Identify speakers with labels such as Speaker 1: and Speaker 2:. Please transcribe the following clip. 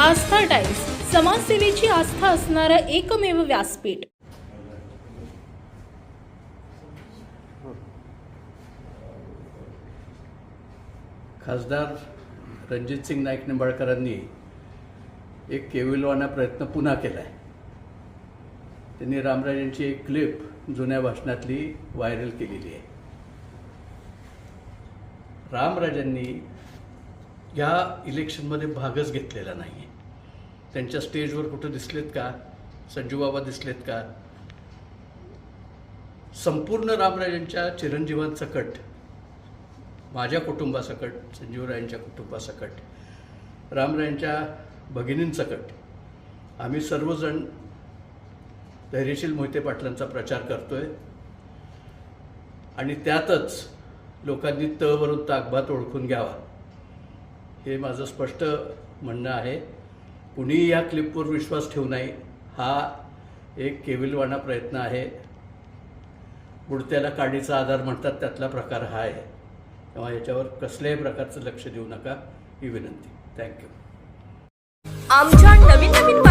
Speaker 1: आस्था times समाजसेवेची आस्था असणारं एकमेव व्यासपीठ.
Speaker 2: खासदार रणजितसिंग नाईक निंबाळकरांनी एक केविलवाना प्रयत्न पुन्हा केला आहे त्यांनी रामराजांची एक क्लिप जुन्या भाषणातली व्हायरल केलेली आहे. रामराजांनी या इलेक्शनमध्ये भागच घेतलेला नाही आहे त्यांच्या स्टेजवर कुठं दिसलेत का? संजूबाबा दिसलेत का? संपूर्ण रामराजांच्या चिरंजीवांसकट माझ्या कुटुंबासकट संजीवरायांच्या कुटुंबासकट रामरायांच्या भगिनींसकट आम्ही सर्वजण धैर्यशील मोहिते पाटलांचा प्रचार करतोय. आणि त्यातच लोकांनी तळवरून ताकभात ओळखून घ्यावा. हे माझं स्पष्ट म्हणणं आहे. कुणीही या क्लिपवर विश्वास ठेवू नये. हा एक केविलवाणा प्रयत्न आहे. बुडत्याला काडीचा आधार म्हणतात त्यातला प्रकार हा आहे. तेव्हा याच्यावर कसल्याही प्रकारचं लक्ष देऊ नका. ही विनंती. थँक्यू
Speaker 3: आमच्या नवीन नवीन